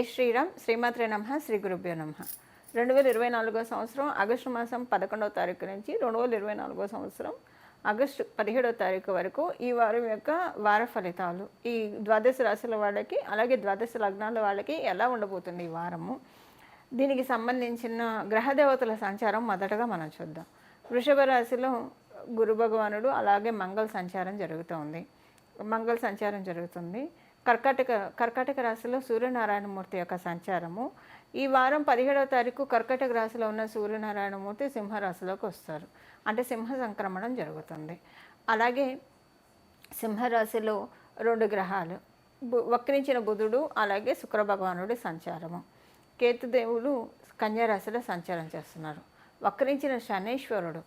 జై శ్రీరామ్ శ్రీమాత్రే నమ శ్రీ గురుభ్యో నమ. రెండు వేల ఇరవై నాలుగో సంవత్సరం ఆగస్టు మాసం పదకొండవ తారీఖు నుంచి రెండు వేల ఇరవై నాలుగో సంవత్సరం ఆగస్టు పదిహేడవ తారీఖు వరకు ఈ వారం యొక్క వార ఫలితాలు. ఈ ద్వాదశ రాశుల వాళ్ళకి అలాగే ద్వాదశ లగ్నాల వాళ్ళకి ఎలా ఉండబోతుంది ఈ వారము? దీనికి సంబంధించిన గ్రహదేవతల సంచారం మొదటగా మనం చూద్దాం. వృషభ రాశిలో గురు భగవానుడు అలాగే మంగళ సంచారం జరుగుతోంది. మంగళ సంచారం జరుగుతుంది. కర్కాటక కర్కాటక రాశిలో సూర్యనారాయణమూర్తి యొక్క సంచారము. ఈ వారం పదిహేడవ తారీఖు కర్కాటక రాశిలో ఉన్న సూర్యనారాయణమూర్తి సింహరాశిలోకి వస్తారు. అంటే సింహ సంక్రమణం జరుగుతుంది. అలాగే సింహరాశిలో రెండు గ్రహాలు బు- వక్రించిన బుధుడు అలాగే శుక్రభగవానుడి సంచారము. కేతుదేవుడు కన్యారాశిలో సంచారం చేస్తున్నారు. వక్రించిన శనేశ్వరుడు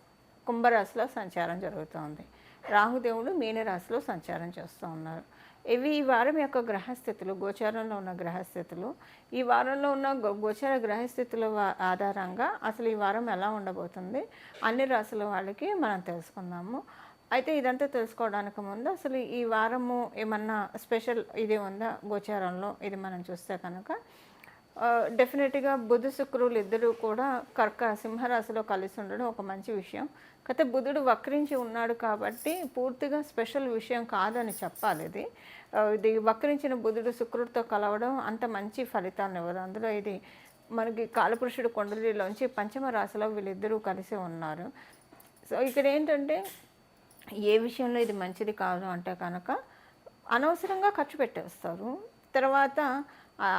కుంభరాశిలో సంచారం జరుగుతోంది. రాహుదేవుడు మీనరాశిలో సంచారం చేస్తూ ఉన్నారు. ఇవి ఈ వారం యొక్క గ్రహస్థితులు గోచారంలో ఉన్న గ్రహస్థితులు. ఈ వారంలో ఉన్న గో- గోచార గ్రహస్థితుల ఆధారంగా అసలు ఈ వారం ఎలా ఉండబోతుంది అన్ని రాశుల వాళ్ళకి మనం తెలుసుకుందాము. అయితే ఇదంతా తెలుసుకోవడానికి ముందు అసలు ఈ వారము ఏమన్నా స్పెషల్ ఇది ఉందా గోచారంలో? ఇది మనం చూస్తే కనుక డెఫినెట్గా బుధ శుక్రులు ఇద్దరు కూడా కర్క సింహరాశిలో కలిసి ఉండడం ఒక మంచి విషయం. కాకపోతే బుధుడు వక్రించి ఉన్నాడు కాబట్టి పూర్తిగా స్పెషల్ విషయం కాదని చెప్పాలి ఇది. ఇది వక్రించిన బుధుడు శుక్రుడితో కలవడం అంత మంచి ఫలితాన్ని ఇవ్వదు. అందులో ఇది మనకి కాలపురుషుడు కొండలిలోంచి పంచమ రాశిలో వీళ్ళిద్దరూ కలిసి ఉన్నారు. సో ఇక్కడ ఏంటంటే ఏ విషయంలో ఇది మంచిది కాదు అంటే కనుక అనవసరంగా ఖర్చు పెట్టేస్తారు. తర్వాత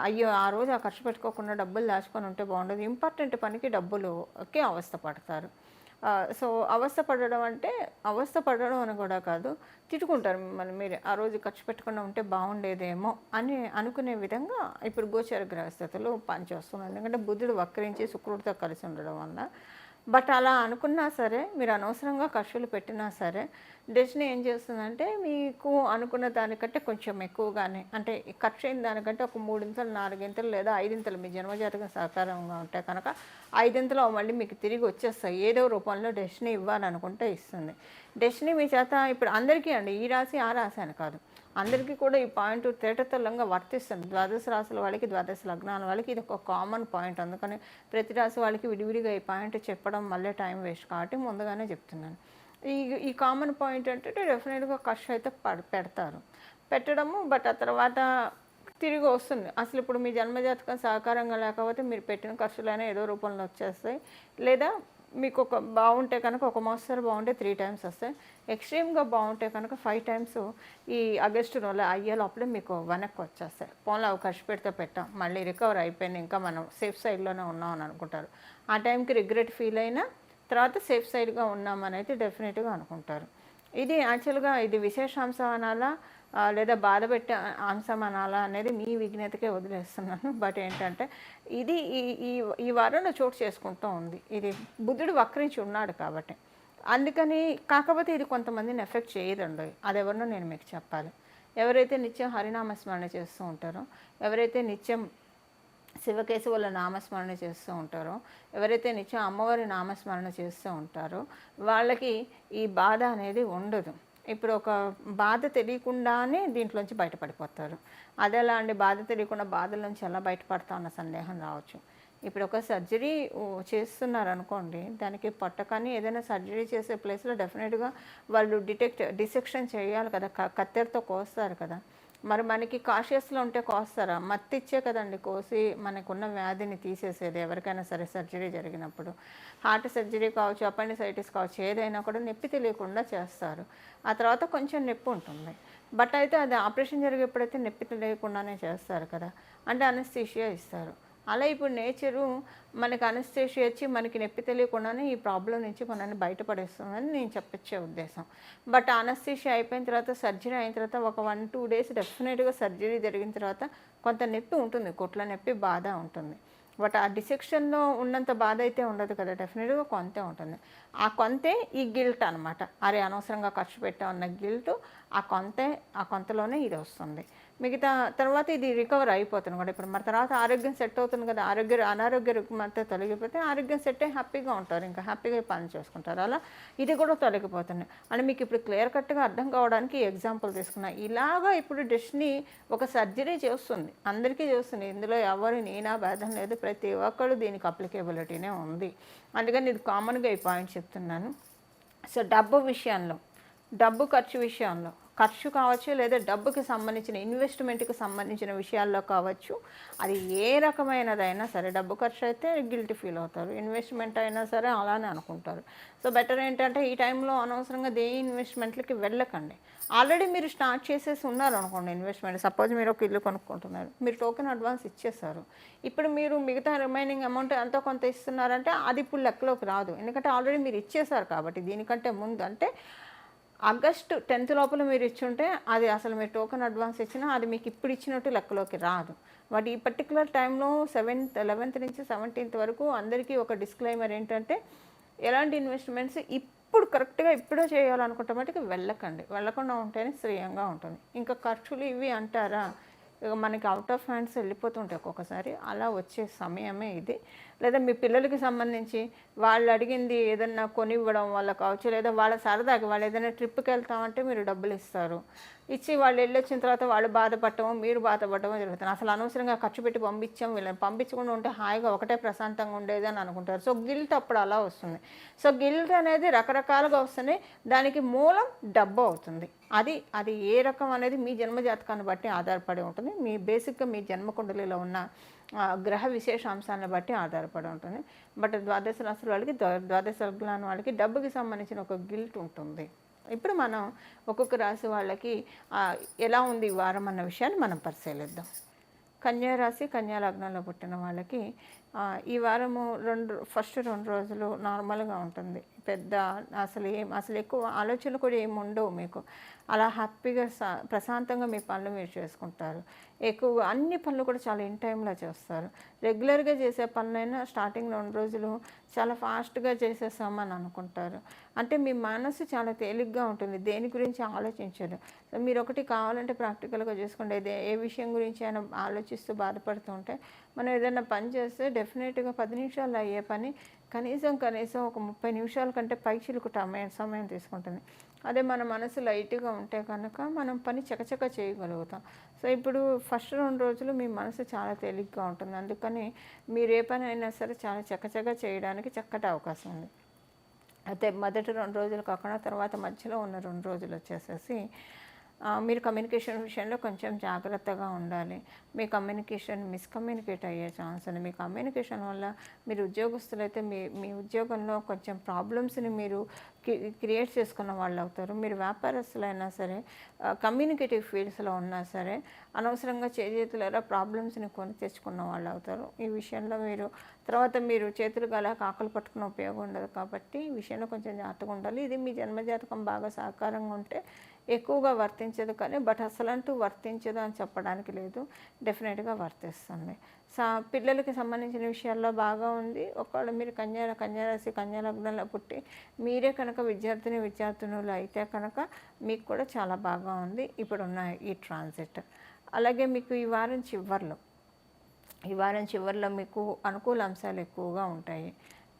అయ్యో ఆ రోజు ఆ ఖర్చు పెట్టుకోకుండా డబ్బులు దాచుకొని ఉంటే బాగుండదు. ఇంపార్టెంట్ పనికి డబ్బులుకి అవస్థ పడతారు. సో అవస్థ పడడం అంటే అవస్థ పడడం అని కూడా కాదు తిట్టుకుంటారు మిమ్మల్ని మీరు. ఆ రోజు ఖర్చు పెట్టకుండా ఉంటే బాగుండేదేమో అని అనుకునే విధంగా ఇప్పుడు గోచర గ్రహస్థితులు పనిచేస్తున్నారు ఎందుకంటే బుద్ధుడు వక్రించి శుక్రుడితో కలిసి ఉండడం వల్ల బట్ అలా అనుకున్నా సరే మీరు అనవసరంగా ఖర్చులు పెట్టినా సరే డెస్టినీ ఏం చేస్తుందంటే మీకు అనుకున్న దానికంటే కొంచెం ఎక్కువగానే అంటే ఖర్చు అయిన దానికంటే ఒక మూడింతలు నాలుగింతలు లేదా ఐదింతలు మీ జన్మజాతకం సహకారంగా ఉంటే కనుక ఐదింతలు మళ్ళీ మీకు తిరిగి వచ్చేస్తాయి. ఏదో రూపంలో డెస్టినీ ఇవ్వాలనుకుంటే ఇస్తుంది. డెస్టినీ మీ చేత ఇప్పుడు అందరికీ అండి ఈ రాశి ఆ రాశి అని కాదు. అందరికీ కూడా ఈ పాయింట్ తేటతెల్లంగా వర్తిస్తుంది. ద్వాదశ రాశుల వాళ్ళకి ద్వాదశ లగ్నాల వాళ్ళకి ఇది ఒక కామన్ పాయింట్ అందుకని ప్రతి రాశి వాళ్ళకి విడివిడిగా ఈ పాయింట్ చెప్పడం మళ్ళీ టైం వేస్ట్ కాబట్టి ముందుగానే చెప్తున్నాను. ఈ ఈ కామన్ పాయింట్ అంటే డెఫినెట్గా ఖర్చు అయితే పెడతారు. పెట్టడము బట్ ఆ తర్వాత తిరిగి వస్తుంది. అసలు ఇప్పుడు మీ జన్మజాతకం సహకారంగా లేకపోతే మీరు పెట్టిన ఖర్చులైనా ఏదో రూపంలో వచ్చేస్తాయి. లేదా మీకు ఒక బాగుంటే కనుక ఒక మోస్తరు బాగుంటే త్రీ టైమ్స్ వస్తాయి. ఎక్స్ట్రీమ్గా బాగుంటే కనుక ఫైవ్ టైమ్స్ ఈ ఆగస్టు నెల అయ్యే లోపలే మీకు వెనక్కి వచ్చేస్తాయి. పోన్లో అవి ఖర్చు పెడితే పెట్టాం. మళ్ళీ రికవర్ అయిపోయింది. ఇంకా మనం సేఫ్ సైడ్లోనే ఉన్నాం అని అనుకుంటారు. ఆ టైంకి రిగ్రెట్ ఫీల్ అయినా తర్వాత సేఫ్ సైడ్గా ఉన్నామని అయితే డెఫినెట్గా అనుకుంటారు. ఇది యాక్చువల్గా ఇది విశేషాంశం అనాలా లేదా బాధ పెట్టే అంశం అనాలా అనేది మీ విజ్ఞతకే వదిలేస్తున్నాను. బట్ ఏంటంటే ఇది ఈ ఈ ఈ వారంలో చోటు చేసుకుంటూ ఉంది. ఇది బుద్ధుడు వక్రించి ఉన్నాడు కాబట్టి. అందుకని కాకపోతే ఇది కొంతమందిని ఎఫెక్ట్ చేయదండి. అది ఎవరినో నేను మీకు చెప్పాలి. ఎవరైతే నిత్యం హరినామస్మరణ చేస్తూ ఉంటారో ఎవరైతే నిత్యం శివకేశవుల నామస్మరణ చేస్తూ ఉంటారో ఎవరైతే నిత్యం అమ్మవారి నామస్మరణ చేస్తూ ఉంటారో వాళ్ళకి ఈ బాధ అనేది ఉండదు. ఇప్పుడు ఒక బాధ తెలియకుండానే దీంట్లోంచి బయటపడిపోతారు. అది ఎలా అండి? బాధ తెలియకుండా బాధల నుంచి ఎలా బయటపడతా అన్న సందేహం రావచ్చు. ఇప్పుడు ఒక సర్జరీ చేస్తున్నారు అనుకోండి దానికి పట్టకని ఏదైనా సర్జరీ చేసే ప్లేస్లో డెఫినెట్గా వాళ్ళు డిటెక్ట్ డిసెక్షన్ చేయాలి కదా కత్తెరతో కోస్తారు కదా. మరి మనకి కాషియస్లో ఉంటే కోస్తారా? మత్తిచ్చే కదండి కోసి మనకున్న వ్యాధిని తీసేసేది ఎవరికైనా సరే సర్జరీ జరిగినప్పుడు. హార్ట్ సర్జరీ కావచ్చు అపెండిసైటిస్ కావచ్చు ఏదైనా కూడా నొప్పి తెలియకుండా చేస్తారు. ఆ తర్వాత కొంచెం నొప్పి ఉంటుంది. బట్ అయితే అది ఆపరేషన్ జరిగేప్పుడైతే నొప్పి తెలియకుండానే చేస్తారు కదా. అంటే అనస్థీషియా ఇస్తారు. అలా ఇప్పుడు నేచరు మనకి అనస్థేషి వచ్చి మనకి నొప్పి తెలియకుండానే ఈ ప్రాబ్లం నుంచి మనల్ని బయటపడేస్తుందని నేను చెప్పొచ్చే ఉద్దేశం. బట్ అనస్థేషి అయిపోయిన తర్వాత సర్జరీ అయిన తర్వాత ఒక వన్ టూ డేస్ డెఫినెట్గా సర్జరీ జరిగిన తర్వాత కొంత నొప్పి ఉంటుంది కొట్ల నొప్పి బాధ ఉంటుంది. బట్ ఆ డిసెక్షన్లో ఉన్నంత బాధ అయితే ఉండదు కదా డెఫినెట్గా కొంతే ఉంటుంది. ఆ కొంతే ఈ గిల్ట్ అనమాట అరే అనవసరంగా ఖర్చు పెట్టామన్న గిల్ట్ ఆ కొంతే ఆ కొంతలోనే ఇది వస్తుంది. మిగతా తర్వాత ఇది రికవర్ అయిపోతుంది కూడా. ఇప్పుడు మరి తర్వాత ఆరోగ్యం సెట్ అవుతుంది కదా ఆరోగ్య అనారోగ్య రుగ్మత తొలగిపోతే ఆరోగ్యం సెట్ అయ్యి హ్యాపీగా ఉంటారు. ఇంకా హ్యాపీగా పని చేసుకుంటారు. అలా ఇది కూడా తొలగిపోతుంది. అని మీకు ఇప్పుడు క్లియర్ కట్గా అర్థం కావడానికి ఎగ్జాంపుల్ తీసుకున్నా. ఇలాగా ఇప్పుడు డిష్ని ఒక సర్జరీ చేస్తుంది. అందరికీ చేస్తుంది. ఇందులో ఎవరు నేనా భేదం లేదు. ప్రతి ఒక్కరు దీనికి అప్లికేబిలిటీనే ఉంది. అందుకని ఇది కామన్గా ఈ పాయింట్ చెప్తున్నాను. సో డబ్బు విషయంలో డబ్బు ఖర్చు విషయంలో ఖర్చు కావచ్చు లేదా డబ్బుకి సంబంధించిన ఇన్వెస్ట్మెంట్కి సంబంధించిన విషయాల్లో కావచ్చు అది ఏ రకమైనదైనా సరే డబ్బు ఖర్చు అయితే గిల్టీ ఫీల్ అవుతారు. ఇన్వెస్ట్మెంట్ అయినా సరే అలానే అనుకుంటారు. సో బెటర్ ఏంటంటే ఈ టైంలో అనవసరంగా దే ఇన్వెస్ట్మెంట్లకి వెళ్ళకండి. ఆల్రెడీ మీరు స్టార్ట్ చేసేసి ఉన్నారు అనుకోండి ఇన్వెస్ట్మెంట్ సపోజ్ మీరు ఒక ఇల్లు కొనుక్కుంటున్నారు మీరు టోకెన్ అడ్వాన్స్ ఇచ్చేస్తారు ఇప్పుడు మీరు మిగతా రిమైనింగ్ అమౌంట్ ఎంతో కొంత ఇస్తున్నారంటే అది ఇప్పుడు లెక్కలోకి రాదు. ఎందుకంటే ఆల్రెడీ మీరు ఇచ్చేసారు కాబట్టి దీనికంటే ముందు అంటే ఆగస్టు టెన్త్ లోపల మీరు ఇచ్చుంటే అది అసలు మీరు టోకెన్ అడ్వాన్స్ ఇచ్చినా అది మీకు ఇప్పుడు ఇచ్చినట్టు లెక్కలోకి రాదు. బట్ ఈ పర్టికులర్ టైంలో సెవెంత్ లెవెన్త్ నుంచి సెవెంటీన్త్ వరకు అందరికీ ఒక డిస్క్లైమర్ ఏంటంటే ఎలాంటి ఇన్వెస్ట్మెంట్స్ ఇప్పుడు కరెక్ట్గా ఇప్పుడే చేయాలనుకుంటే మటుకు వెళ్ళకండి. వెళ్ళకుండా ఉంటేనే శ్రేయంగా ఉంటుంది. ఇంకా ఖర్చులు ఇవి అంటారా? ఇక మనకి అవుట్ ఆఫ్ హ్యాండ్స్ వెళ్ళిపోతుంటాయి ఒక్కొక్కసారి. అలా వచ్చే సమయమే ఇది. లేదా మీ పిల్లలకి సంబంధించి వాళ్ళు అడిగింది ఏదన్నా కొనివ్వడం వల్ల కావచ్చు లేదా వాళ్ళ సరదాకి వాళ్ళు ఏదైనా ట్రిప్కి వెళ్తామంటే మీరు డబ్బులు ఇస్తారు. ఇచ్చి వాళ్ళు వెళ్ళొచ్చిన తర్వాత వాళ్ళు బాధపడటము మీరు బాధపడటమో జరుగుతుంది. అసలు అనవసరంగా ఖర్చు పెట్టి పంపించాం వీళ్ళని పంపించకుండా ఉంటే హాయిగా ఒకటే ప్రశాంతంగా ఉండేది అని అనుకుంటారు. సో గిల్ట్ అప్పుడు అలా వస్తుంది. సో గిల్ట్ అనేది రకరకాలుగా వస్తుంది. దానికి మూలం డబ్బు అవుతుంది. అది అది ఏ రకం అనేది మీ జన్మ జాతకాన్ని బట్టి ఆధారపడి ఉంటుంది. మీ బేసిక్గా మీ జన్మకుండలిలో ఉన్న గ్రహ గ్రహ విశేషాంశాలను బట్టి ఆధారపడి ఉంటుంది. బట్ ద్వాదశ రాశుల వాళ్ళకి ద్వాదశ లగ్నాల వాళ్ళకి డబ్బుకి సంబంధించిన ఒక గిల్ట్ ఉంటుంది. ఇప్పుడు మనం ఒక్కొక్క రాశి వాళ్ళకి ఎలా ఉంది వారం అన్న విషయాన్ని మనం పరిశీలిద్దాం. కన్యారాశి కన్యాలగ్నంలో కన్యా లగ్నంలో పుట్టిన వాళ్ళకి ఈ వారము రెండు ఫస్ట్ రెండు రోజులు నార్మల్గా ఉంటుంది. పెద్ద అసలు ఏం అసలు ఎక్కువ ఆలోచనలు కూడా ఏమి ఉండవు మీకు. అలా హ్యాపీగా ప్రశాంతంగా మీ పనులు మీరు చేసుకుంటారు. ఎక్కువ అన్ని పనులు కూడా చాలా ఇన్ టైంలో చేస్తారు. రెగ్యులర్గా చేసే పనులైనా స్టార్టింగ్ రెండు రోజులు చాలా ఫాస్ట్గా చేసేసామని అనుకుంటారు. అంటే మీ మనసు చాలా తేలిగ్గా ఉంటుంది. దేని గురించి ఆలోచించరు. మీరు ఒకటి కావాలంటే ప్రాక్టికల్గా చూసుకోండి. ఏదే ఏ విషయం గురించి అయినా ఆలోచిస్తూ బాధపడుతూ ఉంటే మనం ఏదైనా పని చేస్తే డెఫినెట్గా పది నిమిషాలు అయ్యే పని కనీసం కనీసం ఒక ముప్పై నిమిషాల కంటే పైచిలకు సమయం సమయం తీసుకుంటుంది. అదే మన మనసు లైట్గా ఉంటే కనుక మనం పని చకచక చేయగలుగుతాం. సో ఇప్పుడు ఫస్ట్ రెండు రోజులు మీ మనసు చాలా తేలిగ్గా ఉంటుంది. అందుకని మీరు ఏ పని అయినా సరే చాలా చకచక చేయడానికి చక్కటి అవకాశం ఉంది. అయితే మొదటి రెండు రోజులు కాకుండా తర్వాత మధ్యలో ఉన్న రెండు రోజులు వచ్చేసేసి మీరు కమ్యూనికేషన్ విషయంలో కొంచెం జాగ్రత్తగా ఉండాలి. మీ కమ్యూనికేషన్ మిస్కమ్యూనికేట్ అయ్యే ఛాన్స్ ఉంది. మీ కమ్యూనికేషన్ వల్ల మీరు ఉద్యోగస్తులైతే మీ మీ ఉద్యోగంలో కొంచెం ప్రాబ్లమ్స్ని మీరు క్రియేట్ చేసుకున్న వాళ్ళు అవుతారు. మీరు వ్యాపారస్తులైనా సరే కమ్యూనికేటివ్ ఫీల్డ్స్లో ఉన్నా సరే అనవసరంగా చేతులరా ప్రాబ్లమ్స్ని కొని తెచ్చుకున్న వాళ్ళు అవుతారు. ఈ విషయంలో మీరు తర్వాత మీరు చేతులు గల కాకలు పట్టుకున్న ఉపయోగం ఉండదు కాబట్టి ఈ విషయంలో కొంచెం జాగ్రత్తగా ఉండాలి. ఇది మీ జన్మజాతకం బాగా సహకారంగా ఉంటే ఎక్కువగా వర్తించదు కానీ బట్ అసలంటూ వర్తించదు అని చెప్పడానికి లేదు. డెఫినెట్గా వర్తిస్తుంది. సా పిల్లలకి సంబంధించిన విషయాల్లో బాగా ఉంది. ఒకవేళ మీరు కన్యా కన్యారాశి కన్యా లగ్నంలో పుట్టి మీరే కనుక విద్యార్థిని విద్యార్థినులు అయితే కనుక మీకు కూడా చాలా బాగా ఉంది. ఇప్పుడున్న ఈ ట్రాన్సిట్. అలాగే మీకు ఈ వారం చివర్లో. ఈ వారం చివరిలో మీకు అనుకూల అంశాలు ఎక్కువగా ఉంటాయి.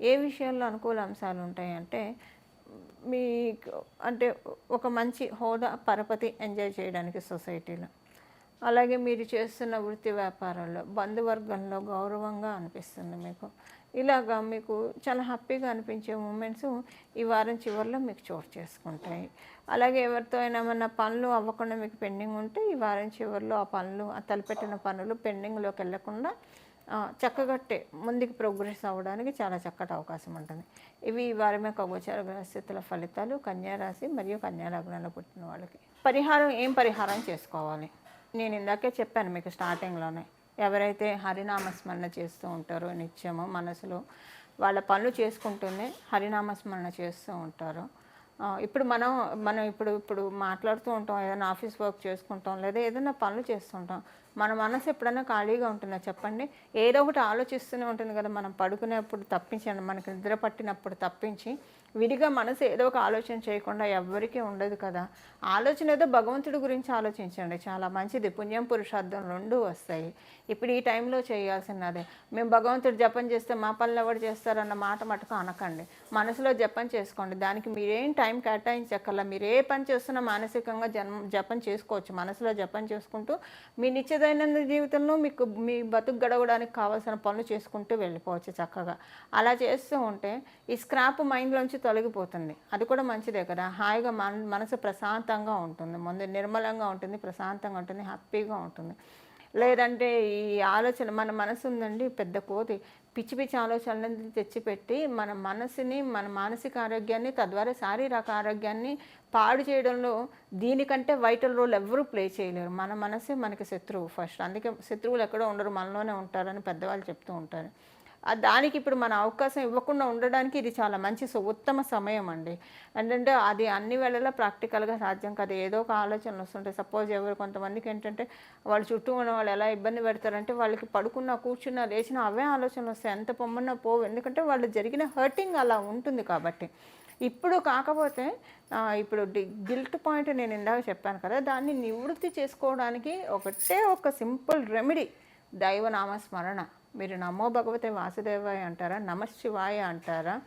ఏ విషయాల్లో అనుకూల అంశాలు ఉంటాయి అంటే మీకు అంటే ఒక మంచి హోదా పరపతి ఎంజాయ్ చేయడానికి సొసైటీలో. అలాగే మీరు చేస్తున్న వృత్తి వ్యాపారాల్లో బంధువర్గంలో గౌరవంగా అనిపిస్తుంది మీకు. ఇలాగా మీకు చాలా హ్యాపీగా అనిపించే మూమెంట్స్ ఈ వారం చివరిలో మీకు చోటు చేసుకుంటాయి. అలాగే ఎవరితో అయినా ఏమన్నా పనులు అవ్వకుండా మీకు పెండింగ్ ఉంటే ఈ వారం చివరిలో ఆ పనులు ఆ తలపెట్టిన పనులు పెండింగ్లోకి వెళ్ళకుండా చక్కగట్టే ముందుకు ప్రోగ్రెస్ అవ్వడానికి చాలా చక్కటి అవకాశం ఉంటుంది. ఇవి ఈ వారం యొక్క గోచార గ్రహస్థితుల ఫలితాలు కన్యారాశి మరియు కన్యా లగ్నంలో పుట్టిన వాళ్ళకి. పరిహారం ఏం పరిహారం చేసుకోవాలి? నేను ఇందాకే చెప్పాను మీకు స్టార్టింగ్లోనే. ఎవరైతే హరినామస్మరణ చేస్తూ ఉంటారో నిత్యము మనసులో వాళ్ళ పనులు చేసుకుంటూనే హరినామస్మరణ చేస్తూ ఉంటారు. ఇప్పుడు మనం మనం ఇప్పుడు ఇప్పుడు మాట్లాడుతూ ఉంటాం ఏదైనా ఆఫీస్ వర్క్ చేసుకుంటాం లేదా ఏదైనా పనులు చేస్తుంటాం. మన మనసు ఎప్పుడైనా ఖాళీగా ఉంటుందా? చెప్పండి. ఏదో ఒకటి ఆలోచిస్తూనే ఉంటుంది కదా మనం పడుకునేప్పుడు తప్పించండి మనకి నిద్ర పట్టినప్పుడు తప్పించి విడిగా మనసు ఏదో ఒక ఆలోచన చేయకుండా ఎవ్వరికీ ఉండదు కదా. ఆలోచన ఏదో భగవంతుడి గురించి ఆలోచించండి. చాలా మంచిది. పుణ్యం పురుషార్థం రెండు వస్తాయి. ఇప్పుడు ఈ టైంలో చేయాల్సినదే. మేము భగవంతుడు జపం చేస్తే మా పనులు ఎవరు చేస్తారన్న మాట మటుకు అనకండి. మనసులో జపం చేసుకోండి. దానికి మీరేం టైం కేటాయించక్కర్లా. మీరు ఏ పని చేస్తున్నా మానసికంగా జన్మ జపం చేసుకోవచ్చు. మనసులో జపం చేసుకుంటూ మీ నిత్య దైనందిన జీవితంలో మీకు మీ బతుకు గడవడానికి కావాల్సిన పనులు చేసుకుంటూ వెళ్ళిపోవచ్చు చక్కగా. అలా చేస్తూ ఉంటే ఈ స్క్రాప్ మైండ్లోంచి తొలగిపోతుంది. అది కూడా మంచిదే కదా. హాయిగా మన మనసు ప్రశాంతంగా ఉంటుంది. ముందు నిర్మలంగా ఉంటుంది ప్రశాంతంగా ఉంటుంది హ్యాపీగా ఉంటుంది. లేదంటే ఈ ఆలోచన మన మనసు ఉందండి పెద్ద కోతి. పిచ్చి పిచ్చి ఆలోచనలను తెచ్చిపెట్టి మన మనసుని మన మానసిక ఆరోగ్యాన్ని తద్వారా శారీరక ఆరోగ్యాన్ని పాడు చేయడంలో దీనికంటే వైటల్ రోల్ ఎవరూ ప్లే చేయలేరు. మన మనసే మనకి శత్రువు ఫస్ట్. అందుకే శత్రువులు ఎక్కడో ఉండరు మనలోనే ఉంటారని పెద్దవాళ్ళు చెప్తూ ఉంటారు. దానికి ఇప్పుడు మన అవకాశం ఇవ్వకుండా ఉండడానికి ఇది చాలా మంచి ఉత్తమ సమయం అండి. ఏంటంటే అది అన్ని వేళలా ప్రాక్టికల్గా సాధ్యం కాదు. ఏదో ఒక ఆలోచనలు వస్తుంటాయి. సపోజ్ ఎవరు కొంతమందికి ఏంటంటే వాళ్ళ చుట్టూ ఉన్న వాళ్ళు ఎలా ఇబ్బంది పెడతారంటే వాళ్ళకి పడుకున్నా కూర్చున్నా లేచినా అవే ఆలోచనలు వస్తాయి. ఎంత పొమ్మన్నా పోవు. ఎందుకంటే వాళ్ళు జరిగిన హర్టింగ్ అలా ఉంటుంది కాబట్టి. ఇప్పుడు కాకపోతే ఇప్పుడు గిల్ట్ పాయింట్ నేను ఇందాక చెప్పాను కదా దాన్ని నివృత్తి చేసుకోవడానికి ఒకటే ఒక సింపుల్ రెమెడీ దైవనామ స్మరణ మీరు నమో భగవతే వాసుదేవాయ అంటారా? నమశివాయ అంటారా?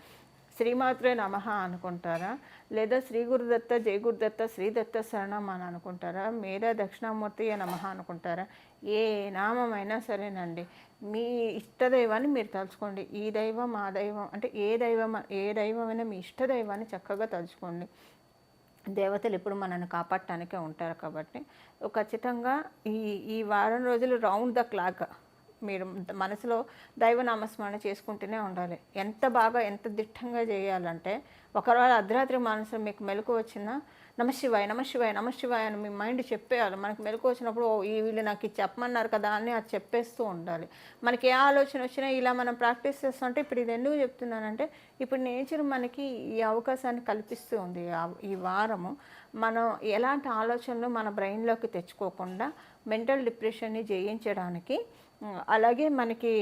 శ్రీమాత్రే నమః అనుకుంటారా? లేదా శ్రీ గురుదత్త జయ గురుదత్త శ్రీదత్త శరణం అని అనుకుంటారా? మేరా దక్షిణామూర్తి నమః అనుకుంటారా? ఏ నామైనా సరేనండి. మీ ఇష్టదైవాన్ని మీరు తలుచుకోండి. ఈ దైవం ఆ దైవం అంటే ఏ దైవం ఏ దైవమైనా మీ ఇష్టదైవాన్ని చక్కగా తలుచుకోండి. దేవతలు ఇప్పుడు మనల్ని కాపాడటానికే ఉంటారు కాబట్టి. ఖచ్చితంగా ఈ ఈ వారం రోజులు రౌండ్ ద క్లాక్. మీరు మనసులో దైవనామస్మరణ చేసుకుంటూనే ఉండాలి. ఎంత బాగా ఎంత దిట్టంగా చేయాలంటే ఒకవేళ అర్ధరాత్రి మనసు మీకు మెలకు వచ్చినా నమశివాయ నమశివాయ నమశివాయ అని మీ మైండ్ చెప్పేయాలి. మనకు మెలకు వచ్చినప్పుడు "ఓ, ఈ వీళ్ళు నాకు ఇది చెప్పమన్నారు కదా అని అది చెప్పేస్తూ ఉండాలి. మనకి ఏ ఆలోచన వచ్చినా ఇలా మనం ప్రాక్టీస్ చేస్తుంటే ఇప్పుడు ఇది ఎందుకు చెప్తున్నానంటే ఇప్పుడు నేచర్ మనకి ఈ అవకాశాన్ని కల్పిస్తూ ఉంది. ఈ వారము మనం ఎలాంటి ఆలోచనలు మన బ్రెయిన్లోకి తెచ్చుకోకుండా మెంటల్ డిప్రెషన్ని జయించడానికి అలాగే మనకి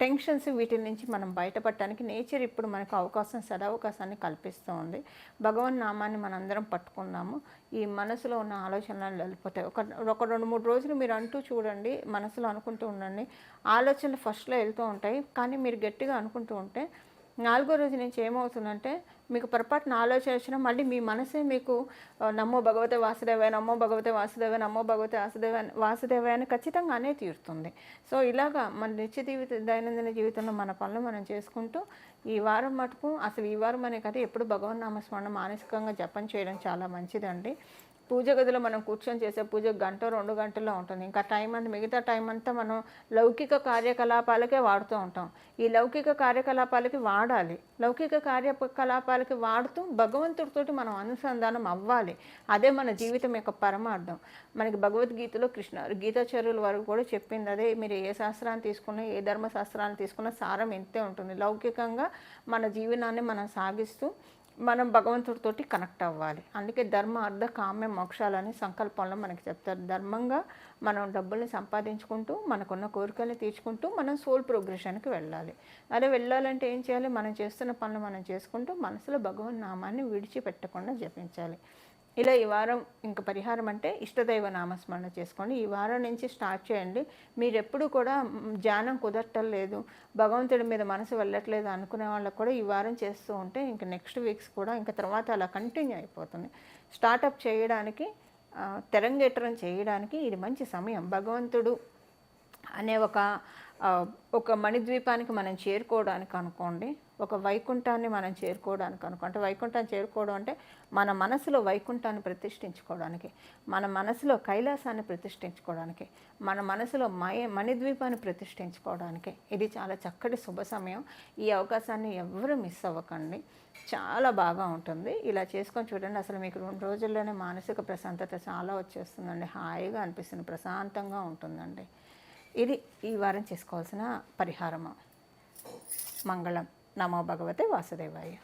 టెన్షన్స్ వీటి నుంచి మనం బయటపడటానికి నేచర్ ఇప్పుడు మనకు అవకాశం సదవకాశాన్ని కల్పిస్తూ ఉంది. భగవన్ నామాన్ని మనందరం పట్టుకుందాము. ఈ మనసులో ఉన్న ఆలోచనలు వెళ్ళిపోతాయి. ఒక ఒక రెండు మూడు రోజులు మీరు అంటూ చూడండి మనసులో అనుకుంటూ ఉండండి. ఆలోచనలు ఫస్ట్లో వెళ్తూ ఉంటాయి. కానీ మీరు గట్టిగా అనుకుంటూ ఉంటే నాలుగో రోజు నుంచి ఏమవుతుందంటే మీకు పొరపాటున ఆలోచన మళ్ళీ మీ మనసే మీకు నమ్మో భగవతే వాసుదేవ నమ్మో భగవతే వాసుదేవ నమ్మో భగవతే వాసుదేవ వాసుదేవ అని ఖచ్చితంగానే తీరుతుంది. సో ఇలాగా మన నిత్య జీవిత దైనందిన జీవితంలో మన పనులు మనం చేసుకుంటూ ఈ వారం మటుకు అసలు ఈ వారం అనే కదా ఎప్పుడు భగవన్ నామస్మరణ మానసికంగా జపం చేయడం చాలా మంచిదండి. పూజ గదిలో మనం కూర్చొని చేసే పూజ గంట రెండు గంటల్లో ఉంటుంది. ఇంకా టైం అంతా మిగతా టైం అంతా మనం లౌకిక కార్యకలాపాలకే వాడుతూ ఉంటాం. ఈ లౌకిక కార్యకలాపాలకి వాడాలి. లౌకిక కార్యకలాపాలకి వాడుతూ భగవంతుడితోటి మనం అనుసంధానం అవ్వాలి. అదే మన జీవితం యొక్క పరమార్థం. మనకి భగవద్గీతలో కృష్ణ గీతాచార్యుల వరకు కూడా చెప్పింది అదే. మీరు ఏ శాస్త్రాన్ని తీసుకున్నా ఏ ధర్మశాస్త్రాన్ని తీసుకున్నా సారం ఎంతే ఉంటుంది. లౌకికంగా మన జీవనాన్ని మనం సాగిస్తూ మనం భగవంతుడితోటి కనెక్ట్ అవ్వాలి. అందుకే ధర్మ అర్థ కామ్య మోక్షాలని సంకల్పంలో మనకి చెప్తారు. ధర్మంగా మనం డబ్బుల్ని సంపాదించుకుంటూ మనకున్న కోరికల్ని తీర్చుకుంటూ మనం సోల్ ప్రోగ్రెషన్కి వెళ్ళాలి. అదే వెళ్ళాలంటే ఏం చేయాలి? మనం చేస్తున్న పనులు మనం చేసుకుంటూ మనసులో భగవన్ నామాన్ని విడిచిపెట్టకుండా జపించాలి. ఇలా ఈ వారం ఇంక పరిహారం అంటే ఇష్టదైవ నామస్మరణ చేసుకోండి. ఈ వారం నుంచి స్టార్ట్ చేయండి. మీరు ఎప్పుడు కూడా ధ్యానం కుదరటం లేదు. భగవంతుడి మీద మనసు వెళ్ళట్లేదు అనుకునే వాళ్ళకు కూడా ఈ వారం చేస్తూ ఉంటే ఇంక నెక్స్ట్ వీక్స్ కూడా ఇంకా తర్వాత అలా కంటిన్యూ అయిపోతుంది. స్టార్టప్ చేయడానికి తెరంగేటరం తెరంగేట్రం చేయడానికి ఇది మంచి సమయం. భగవంతుడు అనే ఒక ఒక మణిద్వీపానికి మనం చేరుకోవడానికి అనుకోండి ఒక వైకుంఠాన్ని మనం చేరుకోవడానికి అనుకో అంటే వైకుంఠాన్ని చేరుకోవడం అంటే మన మనసులో వైకుంఠాన్ని ప్రతిష్ఠించుకోవడానికి మన మనసులో కైలాసాన్ని ప్రతిష్ఠించుకోవడానికి మన మనసులో మయ మణిద్వీపాన్ని ప్రతిష్ఠించుకోవడానికి. ఇది చాలా చక్కటి శుభ సమయం. ఈ అవకాశాన్ని ఎవరు మిస్ అవ్వకండి. చాలా బాగా ఉంటుంది. ఇలా చేసుకొని చూడండి. అసలు మీకు రెండు రోజుల్లోనే మానసిక ప్రశాంతత చాలా వచ్చేస్తుందండి. హాయిగా అనిపిస్తుంది. ప్రశాంతంగా ఉంటుందండి. ఇది ఈ వారం చేసుకోవాల్సిన పరిహారము. మంగళం. నమో భగవతే వాసుదేవాయ.